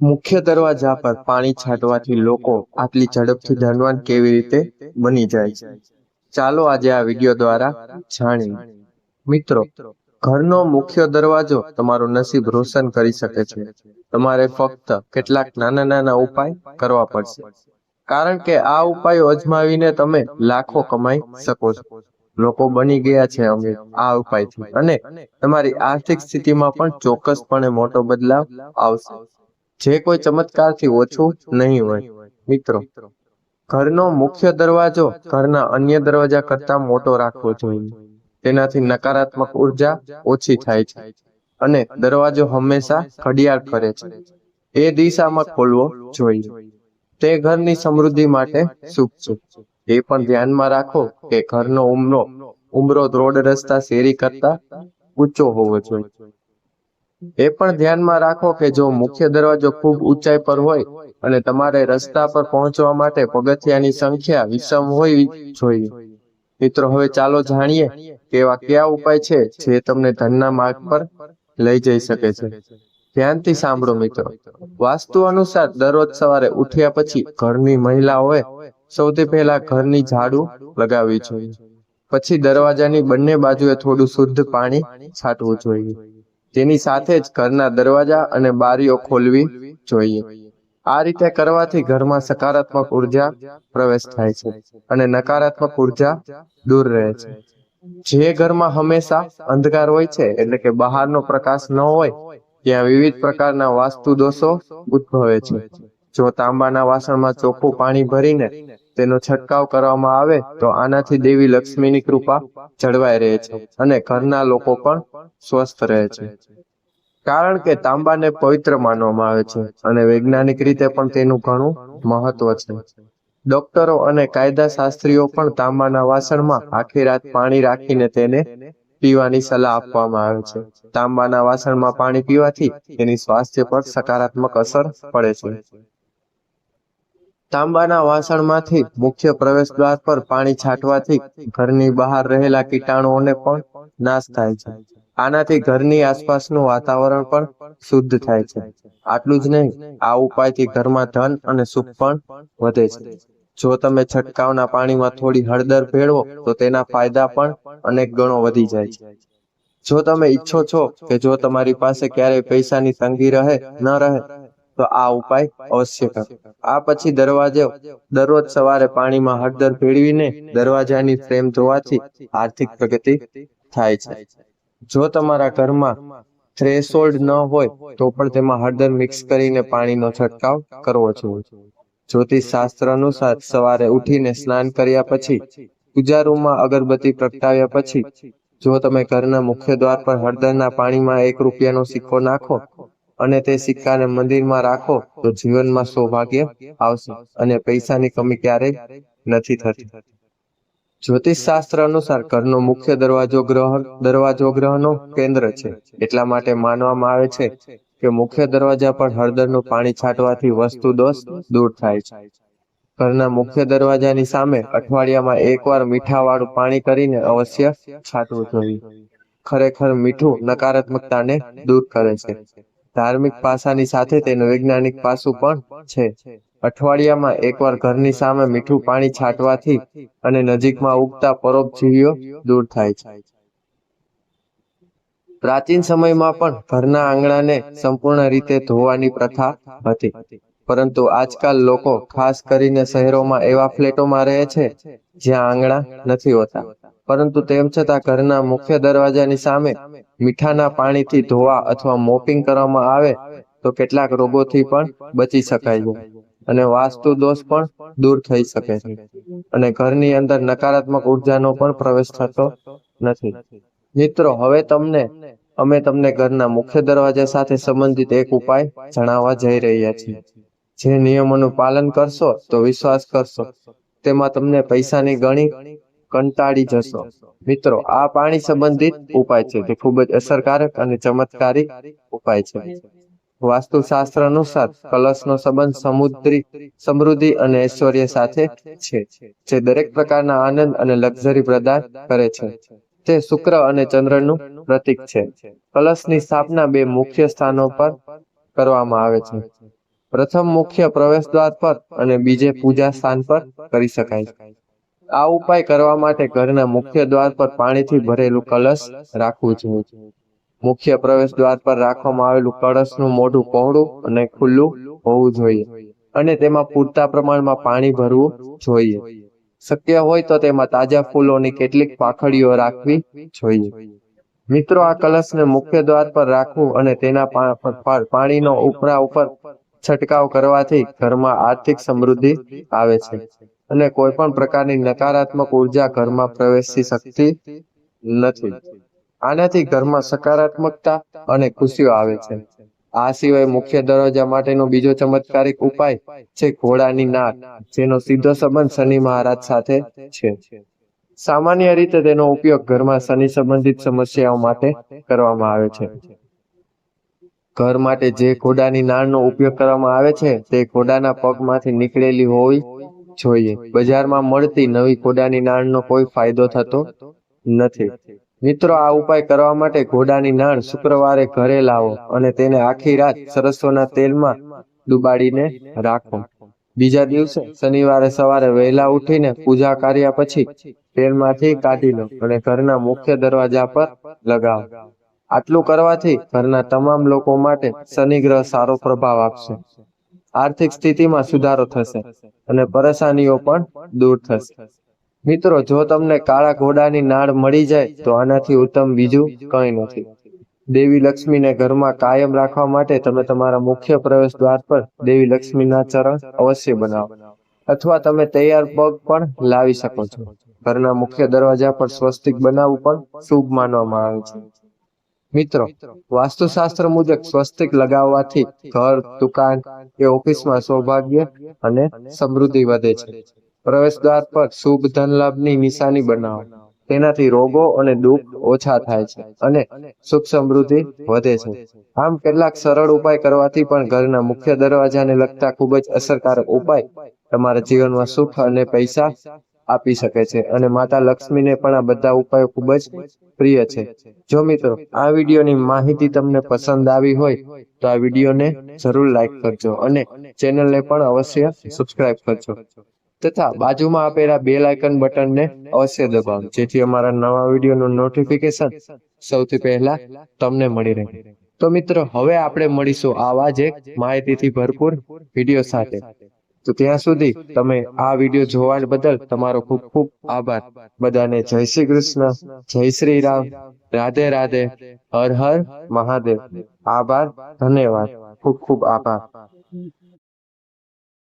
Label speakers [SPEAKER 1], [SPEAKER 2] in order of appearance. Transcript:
[SPEAKER 1] મુખ્ય દરવાજા પર પાણી છાંટવાથી લોકો આટલી ઝડપથી ધનવાન કેવી રીતે બની જાય છે? ચાલો આજે આ વીડિયો દ્વારા જાણીએ. મિત્રો, ઘરનો મુખ્ય દરવાજો તમારું નસીબ રોશન કરી શકે છે. તમારે ફક્ત કેટલાક નાના નાના ઉપાય કરવા પડશે. કારણ કે આ ઉપાયો અજમાવીને તમે લાખો કમાઈ શકો છો. લોકો બની ગયા છે અમીર આ ઉપાયથી અને તમારી આર્થિક સ્થિતિમાં પણ ચોક્કસપણે મોટો બદલાવ આવશે. જે કોઈ ચમત્કારથી ઓછું નહીં હોય. મિત્રો, ઘરનો મુખ્ય દરવાજો ઘરના અન્ય દરવાજા કરતા મોટો રાખવો જોઈએ. તેનાથી નકારાત્મક ઊર્જા ઓછી થાય છે અને દરવાજો હંમેશા ઘડિયાળ ફરે છે. એ દિશામાં ખોલવો જોઈએ. તે ઘરની સમૃદ્ધિ માટે શુભ છે. એ પણ ધ્યાનમાં રાખો કે ઘરનો ઉમરો ઉમરો રોડ રસ્તા શેરી કરતા ઊંચો હોવો જોઈએ. એ પણ ધ્યાનમાં રાખો કે જો મુખ્ય દરવાજો ખૂબ ઊંચાઈ પર હોય અને તમારે રસ્તા પર પહોંચવા માટે પગથિયાની સંખ્યા વિષમ હોવી જોઈએ. મિત્રો, હવે ચાલો જાણીએ કે એવા કયા ઉપાય છે જે તમને ધનના માર્ગ પર લઈ જઈ શકે છે. ધ્યાનથી સાંભળો મિત્રો. વાસ્તુ અનુસાર દરરોજ સવારે ઉઠ્યા પછી ઘરની મહિલાઓએ સૌથી પહેલા ઘરની ઝાડુ લગાવવી જોઈએ. પછી દરવાજાની બંને બાજુએ થોડું શુદ્ધ પાણી છાંટવું જોઈએ. તેની સાથે જ ઘરના દરવાજા અને બારીઓ ખોલવી જોઈએ. આ રીતે કરવાથી ઘરમાં સકારાત્મક ઊર્જા પ્રવેશ થાય છે અને નકારાત્મક ઊર્જા દૂર રહે છે. જે ઘરમાં હંમેશા અંધકાર હોય છે, એટલે કે બહારનો પ્રકાશ ન હોય, ત્યાં વિવિધ પ્રકારના વાસ્તુ દોષો ઉદ્ભવે છે. જો તાંબાના વાસણમાં ચોખ્ખું પાણી ભરીને તેનો છંટકાવ કરવામાં આવે, તો આનાથી દેવી લક્ષ્મીની કૃપા જળવાઈ રહે છે અને ઘરના લોકો પણ સ્વસ્થ રહે છે. કારણ કે તાંબાને પવિત્ર માનવામાં આવે છે અને વૈજ્ઞાનિક રીતે પણ તેનું ઘણું મહત્વ છે. ડોક્ટરો અને કાયદા શાસ્ત્રીઓ પણ તાંબાના વાસણમાં આખી રાત પાણી રાખીને તેને પીવાની સલાહ આપવામાં આવે છે. તાંબાના વાસણમાં પાણી પીવાથી તેની સ્વાસ્થ્ય પર સકારાત્મક અસર પડે છે. તાંબાના વાસણમાંથી મુખ્ય પ્રવેશ દ્વાર પર પાણી છાંટવાથી ઘરની બહાર રહેલા કીટાણુઓને પણ નાશ થાય છે. આનાથી ઘરની આસપાસનું વાતાવરણ પણ શુદ્ધ થાય છે. આટલું જ નહીં, આ ઉપાયથી ઘરમાં ધન અને સુખ પણ વધે છે. જો તમે છંટકાવના પાણીમાં થોડી હળદર ભેળવો, તો તેના ફાયદા પણ અનેક ગણો વધી જાય છે. જો તમે ઈચ્છો છો કે જો તમારી પાસે ક્યારેય પૈસાની તંગી રહે, ન રહે તો આ ઉપાય અવશ્ય કરો. આ પછી દરવાજે દરરોજ સવારે પાણીમાં હળદર ભેળવીને દરવાજાની ફ્રેમ ધોવાથી આર્થિક પ્રગતિ થાય છે. જો તમારા ઘરમાં થ્રેશોલ્ડ ન હોય, તો પણ તેમાં હળદર મિક્સ કરીને પાણીનો છંટકાવ કરવો જોઈએ જ્યોતિષ શાસ્ત્ર અનુસાર સવારે ઉઠીને સ્નાન કર્યા પછી, પૂજા રૂમમાં અગરબત્તી પ્રગટાવ્યા પછી, જો તમે ઘરના મુખ્ય દ્વાર પર હળદરના પાણીમાં એક રૂપિયાનો સિક્કો નાખો અને તે સિક્કાને મંદિરમાં રાખો તો જીવનમાં સૌભાગ્ય આવશે અને પૈસાની કમી ક્યારેય નથી થતી. જ્યોતિષ શાસ્ત્ર અનુસાર ઘરનો મુખ્ય દરવાજો ગ્રહ, દરવાજો ગ્રહનો કેન્દ્ર છે. એટલા માટે માનવામાં આવે છે કે મુખ્ય દરવાજા પર હળદરનું પાણી છાંટવાથી વસ્તુ દોષ દૂર થાય છે. ઘરના મુખ્ય દરવાજાની સામે અઠવાડિયામાં એકવાર મીઠાવાળું પાણી કરીને અવશ્ય છાંટવું જોઈએ. ખરેખર મીઠું નકારાત્મકતાને દૂર કરે છે. ધાર્મિક પાસાની સાથે તેનું વૈજ્ઞાનિક પાસું પણ છે. અઠવાડિયામાં એકવાર ઘરની સામે મીઠું પાણી છાંટવાથી અને નજીકમાં ઉગતા પરોપજીવીઓ દૂર થાય છે. પ્રાચીન સમયમાં પણ ઘરના આંગણાને સંપૂર્ણ રીતે ધોવાની પ્રથા હતી. પરંતુ આજકાલ લોકો ખાસ કરીને શહેરોમાં એવા ફ્લેટોમાં રહે છે જ્યાં આંગણા નથી હોતા. પરંતુ તેમ છતાં ઘરના મુખ્ય દરવાજાની સામે મીઠાના પાણીથી ધોવા અથવા મોપિંગ કરવામાં આવે તો કેટલાક રોગોથી પણ બચી શકાય છે. અને વાસ્તુ દોષ પણ દૂર થઈ શકે છે. અને ઘરની અંદર નકારાત્મક ઉર્જાનો પણ પ્રવેશ થતો નથી. મિત્રો, હવે તમને, અમે તમને ઘરના મુખ્ય દરવાજા સાથે સંબંધિત એક ઉપાય જણાવવા જઈ રહ્યા છીએ. જે નિયમોનું પાલન કરશો તો વિશ્વાસ કરશો. તેમાં તમને પૈસાની ગણી કંટાળી જશો. મિત્રો આ પાણી સંબંધિત ઉપાય છે જે ખૂબ જ અસરકારક અને ચમત્કારી ઉપાય છે. વાસ્તુશાસ્ત્ર અનુસાર કલશનો સંબંધ સમુદ્રી સમૃદ્ધિ અને ઐશ્વર્ય સાથે છે જે દરેક પ્રકારના આનંદ અને લક્ઝરી પ્રદાન કરે છે. તે શુક્ર અને ચંદ્રનું પ્રતીક છે. કલશની સ્થાપના બે મુખ્ય સ્થાનો પર કરવામાં આવે છે. પ્રથમ મુખ્ય પ્રવેશ દ્વાર પર અને બીજે પૂજા સ્થાન પર કરી શકાય છે. આ ઉપાય કરવા માટે ઘરના મુખ્ય દ્વાર પર પાણીથી ભરેલું કલશ રાખવું જોઈએ. મુખ્ય પ્રવેશ દ્વાર પર રાખવામાં આવેલું કળશનું મોઢું પહોળું અને ખુલ્લું હોવું જોઈએ અને તેમાં પૂરતા પ્રમાણમાં પાણી ભરવું જોઈએ. શક્ય હોય તો તેમાં તાજા ફૂલોની કેટલીક પાખડીઓ રાખવી જોઈએ. મિત્રો, આ કલશને મુખ્ય દ્વાર પર રાખવું અને તેના પાણીનો ઉપરા ઉપર છંટકાવ કરવાથી ઘરમાં આર્થિક સમૃદ્ધિ આવે છે. અને કોઈ પણ પ્રકારની નકારાત્મક ઊર્જા ઘરમાં પ્રવેશી શકતી નથી. આનાથી ઘરમાં સકારાત્મકતા અને ખુશીઓ આવે છે. આ સિવાય મુખ્ય દરવાજા માટેનો બીજો ચમત્કારિક ઉપાય છે ઘોડાની નાક, જેનો સીધો સંબંધ શનિ મહારાજ સાથે છે. સામાન્ય રીતે તેનો ઉપયોગ ઘરમાં શનિ સંબંધિત સમસ્યાઓ માટે કરવામાં આવે છે. ઘર માટે જે ઘોડાની નાળનો ઉપયોગ કરવામાં આવે છે, તે ઘોડાના પગમાંથી નીકળેલી હોવી જોઈએ. બજારમાં મળતી નવી ઘોડાની નાણનો કોઈ ફાયદો થતો નથી. મિત્રો, આ ઉપાય કરવા માટે ઘોડાની નાણ શુક્રવારે ઘરે લાવો અને તેને આખી રાત સરસોના તેલમાં ડુબાડીને રાખો. બીજા દિવસે શનિવારે સવારે વહેલા ઉઠીને પૂજા કર્યા પછી તેલમાંથી કાઢી લો અને ઘરના મુખ્ય દરવાજા પર લગાવો. આટલું કરવાથી ઘરના તમામ લોકો માટે શનિ ગ્રહ સારો પ્રભાવ આપશે. આર્થિક સ્થિતિમાં સુધારો થશે અને પરેશાનીઓ પણ દૂર થશે. મિત્રો, જો તમને કાળા ઘોડાની નાળ મળી જાય, તો આનાથી ઉત્તમ બીજું કંઈ નથી. દેવી લક્ષ્મીને ઘરમાં કાયમ રાખવા માટે તમે તમારા મુખ્ય પ્રવેશ દ્વાર પર દેવી લક્ષ્મીના ચરણ અવશ્ય બનાવો. અથવા તમે તૈયાર પગ પણ લાવી શકો છો. ઘરના મુખ્ય દરવાજા પર સ્વસ્તિક બનાવવું પણ શુભ માનવામાં આવે છે. મિત્રો, વાસ્તુશાસ્ત્ર મુજબ સ્વસ્તિક લગાવવાથી ઘર, દુકાન કે ઓફિસમાં સૌભાગ્ય અને સમૃદ્ધિ વધે છે. પ્રવેશ દ્વાર પર શુભ ધન લાભની નિશાની બનાવો. તેનાથી રોગો અને દુઃખ ઓછા થાય છે અને સુખ સમૃદ્ધિ વધે છે. આમ કેટલાક સરળ ઉપાય કરવાથી પણ ઘરના મુખ્ય દરવાજાને લગતા ખૂબ જ અસરકારક ઉપાય તમારા જીવનમાં સુખ અને પૈસા આપી શકે છે અને માતા લક્ષ્મીને પણ આ બધા ઉપાયો ખૂબ જ પ્રિય છે. જો મિત્રો, આ વિડીયોની માહિતી તમને પસંદ આવી હોય, તો આ વિડીયોને જરૂર લાઈક કરજો અને ચેનલને પણ અવશ્ય સબસ્ક્રાઇબ કરજો. તથા બાજુમાં આપેલા બેલ આઇકન બટનને અવશ્ય દબાવો જેથી અમારા નવા વિડીયોનું નોટિફિકેશન સૌથી પહેલા તમને મળી રહે. તો મિત્રો, હવે આપણે મળીશું આવા જ એક માહિતીથી ભરપૂર વીડિયો સાથે. તો ત્યાં સુધી તમે આ વીડિયો જોવા બદલ તમારો ખૂબ ખૂબ આભાર. બધાને જય શ્રી કૃષ્ણ, જય શ્રી રામ. રાધે રાધે, હર હર મહાદેવ. આભાર, ધન્યવાદ. ખૂબ ખૂબ આભાર.